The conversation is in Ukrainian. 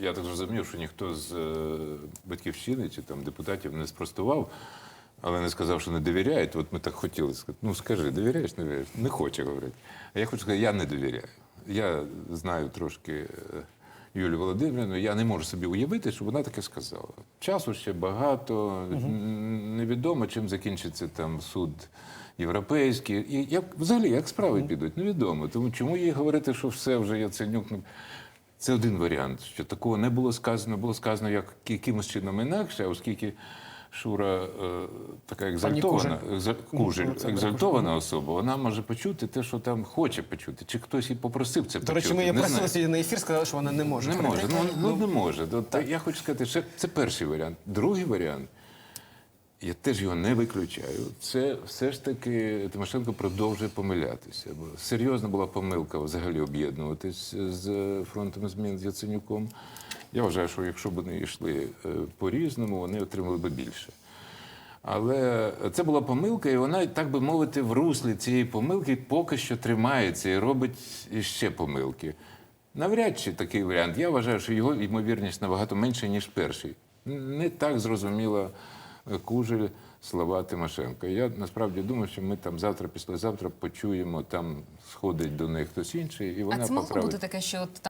я так зрозумів, що ніхто з е, батьківщини чи там депутатів не спростував, але не сказав, що не довіряють. От ми так хотіли сказати. Ну скажи, довіряєш, не довіряєш? Не хоче говорити. А я хочу сказати, я не довіряю. Я знаю трошки е, Юлію Володимирівну, я не можу собі уявити, що вона таке сказала. Часу ще багато, н- невідомо, чим закінчиться там суд європейський. І як взагалі як справи підуть, невідомо. Тому чому їй говорити, що все вже Яценюк. Ну, Це один варіант, що такого не було сказано, було сказано як якимось чином інакше, оскільки Шура е, така екзальтована, екзаль, Кужель, Ну, екзальтована особа, вона може почути те, що там хоче почути, чи хтось і попросив це До почути. речі, ми її не просили сьогодні на ефір, сказали, що вона не може. Не може, Ну, ну, ну не може. От, Я хочу сказати, що це перший варіант. Другий варіант, я теж його не виключаю. Це все ж таки Тимошенко продовжує помилятися. Бо серйозна була помилка взагалі об'єднуватись з фронтом змін з Яценюком. Я вважаю, що якщо б вони йшли е, по-різному, вони отримали б більше. Але це була помилка, і вона, так би мовити, в руслі цієї помилки поки що тримається і робить ще помилки. Навряд чи такий варіант. Я вважаю, що його ймовірність набагато менша, ніж перший. Не так зрозуміла е, Кужель слова Тимошенко. Я насправді думаю, що ми там завтра, післязавтра почуємо, там сходить до них хтось інший, і вона А це могло поправить. бути таке, що от